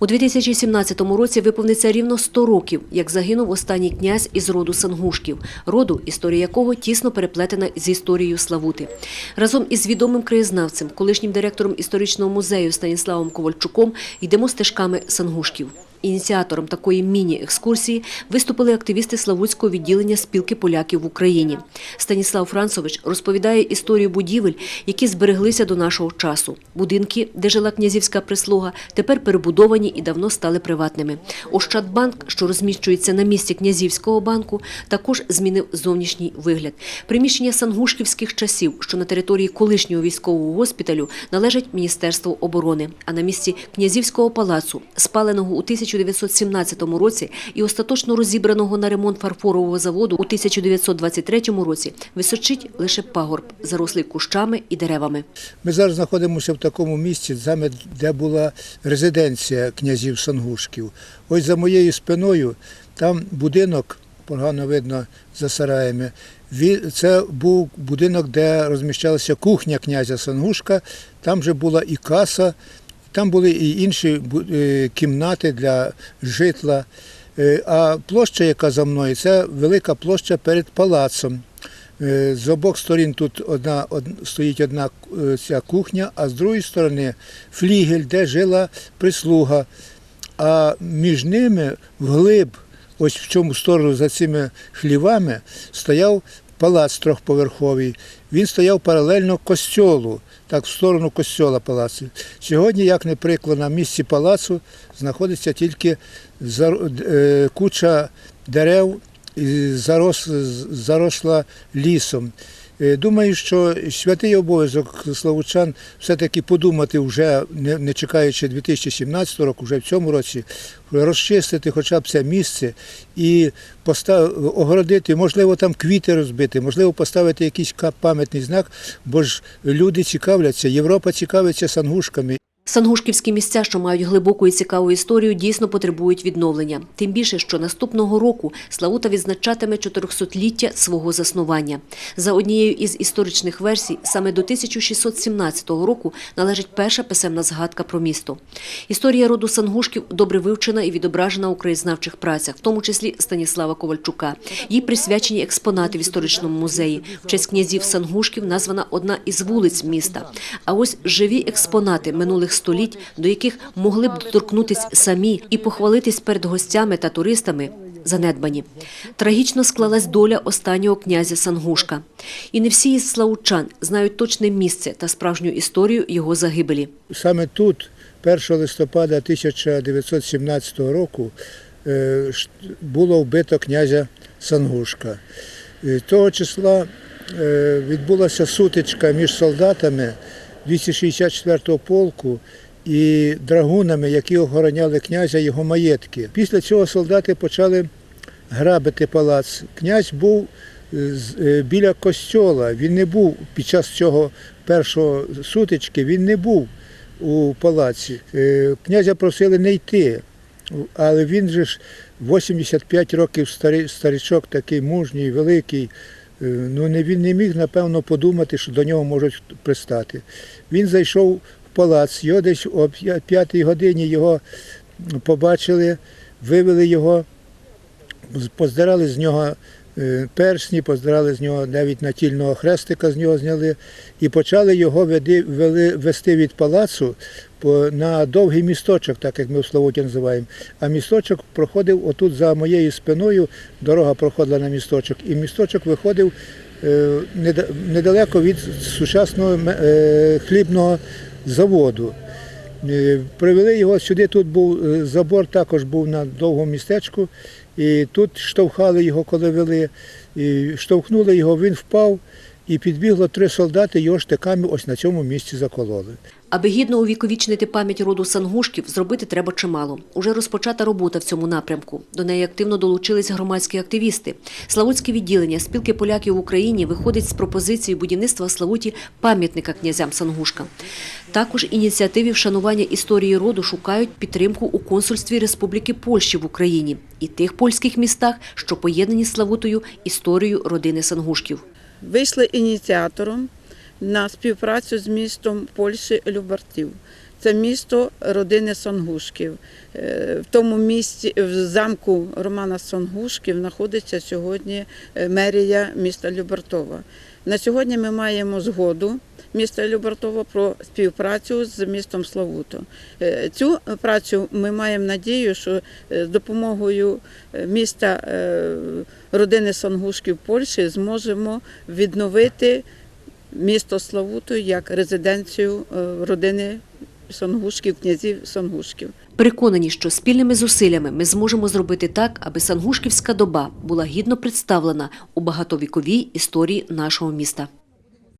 У 2017 році виповниться рівно 100 років, як загинув останній князь із роду Сангушків, роду, історія якого тісно переплетена з історією Славути. Разом із відомим краєзнавцем, колишнім директором історичного музею Станіславом Ковальчуком йдемо стежками Сангушків. Ініціатором такої міні-екскурсії виступили активісти Славутського відділення спілки поляків в Україні. Станіслав Францович розповідає історію будівель, які збереглися до нашого часу. Будинки, де жила князівська прислуга, тепер перебудовані і давно стали приватними. Ощадбанк, що розміщується на місці князівського банку, також змінив зовнішній вигляд. Приміщення сангушківських часів, що на території колишнього військового госпіталю, належать Міністерству оборони. А на місці князівського палацу, спаленого у 1917 році і остаточно розібраного на ремонт фарфорового заводу у 1923 році, височить лише пагорб, зарослий кущами і деревами. Ми зараз знаходимося в такому місці, де була резиденція князів Сангушків. Ось за моєю спиною там будинок, погано видно за сараями. Це був будинок, де розміщалася кухня князя Сангушка. Там же була і каса, там були і інші е, кімнати для житла. Е, А площа, яка за мною, це велика площа перед палацом. Е, З обох сторін тут одна, од- стоїть одна ця кухня, а з другої сторони флігель, де жила прислуга. А між ними вглиб, ось в цьому сторону за цими хлівами, стояв палац трьохповерховий. Він стояв паралельно костьолу, так в сторону костьола палацу. Сьогодні, як не приклад, на місці палацу знаходиться тільки е, куча дерев і зарос, заросла лісом. Е, Думаю, що святий обов'язок славучан все-таки подумати вже, не, чекаючи 2017 року, вже в цьому році, розчистити хоча б це місце і постав, огородити, можливо, там квіти розбити, можливо, поставити якийсь пам'ятний знак, бо ж люди цікавляться, Європа цікавиться сангушками. Сангушківські місця, що мають глибоку і цікаву історію, дійсно потребують відновлення. Тим більше, що наступного року Славута відзначатиме 400-ліття свого заснування. За однією із історичних версій, саме до 1617 року належить перша писемна згадка про місто. Історія роду Сангушків добре вивчена і відображена у краєзнавчих працях, в тому числі Станіслава Ковальчука. Їй присвячені експонати в історичному музеї. В честь князів Сангушків названа одна із вулиць міста. А ось живі експонати минулих століть, до яких могли б доторкнутись самі і похвалитись перед гостями та туристами. Занедбані. Трагічно склалась доля останнього князя Сангушка. І не всі із славучан знають точне місце та справжню історію його загибелі. Саме тут, 1 листопада 1917 року, е, було вбито князя Сангушка. Е, Того числа е, відбулася сутичка між солдатами 264-го полку і драгунами, які охороняли князя його маєтки. Після цього солдати почали грабити палац. Князь був е, е, біля костьола. Він не був під час цього першого сутички, він не був у палаці. Е, Князя просили не йти, але він же ж 85 років старий, старичок, такий мужній, великий. Е, Ну, не, він не міг, напевно, подумати, що до нього можуть пристати. Він зайшов в палац, його десь о п'я- п'ятій годині його побачили, вивели його, поздирали з нього персні, поздирали з нього навіть натільного хрестика з нього зняли і почали його веди, вели, вести від палацу на довгий місточок, так як ми в Славуті називаємо. А місточок проходив отут за моєю спиною, дорога проходила на місточок, і місточок виходив е, недалеко від сучасного е, хлібного заводу. Е, Привели його сюди, тут був е, забор, також був на довгому містечку, і тут штовхали його, коли вели, і штовхнули його, він впав, і підбігло три солдати, його штиками ось на цьому місці закололи. Аби гідно увіковічнити пам'ять роду Сангушків, зробити треба чимало. Уже розпочата робота в цьому напрямку. До неї активно долучились громадські активісти. Славутське відділення спілки поляків в Україні виходить з пропозицією будівництва Славуті пам'ятника князям Сангушка. Також ініціативі вшанування історії роду шукають підтримку у консульстві Республіки Польщі в Україні і тих польських містах, що поєднані з Славутою історією родини Сангушків. Вийшли ініціатором на співпрацю з містом Польщі Любартів. Це місто родини Сонгушків. Е, В тому місці, в замку Романа Сонгушків знаходиться сьогодні е, мерія міста Любартова. На сьогодні ми маємо згоду міста Любертова про співпрацю з містом Славуто. Е, Цю працю ми маємо надію, що е, з допомогою е, міста родини Сонгушків Польщі зможемо відновити місто Славуто як резиденцію родини Сонгушків, князів Сонгушків. Переконані, що спільними зусиллями ми зможемо зробити так, аби Сангушківська доба була гідно представлена у багатовіковій історії нашого міста.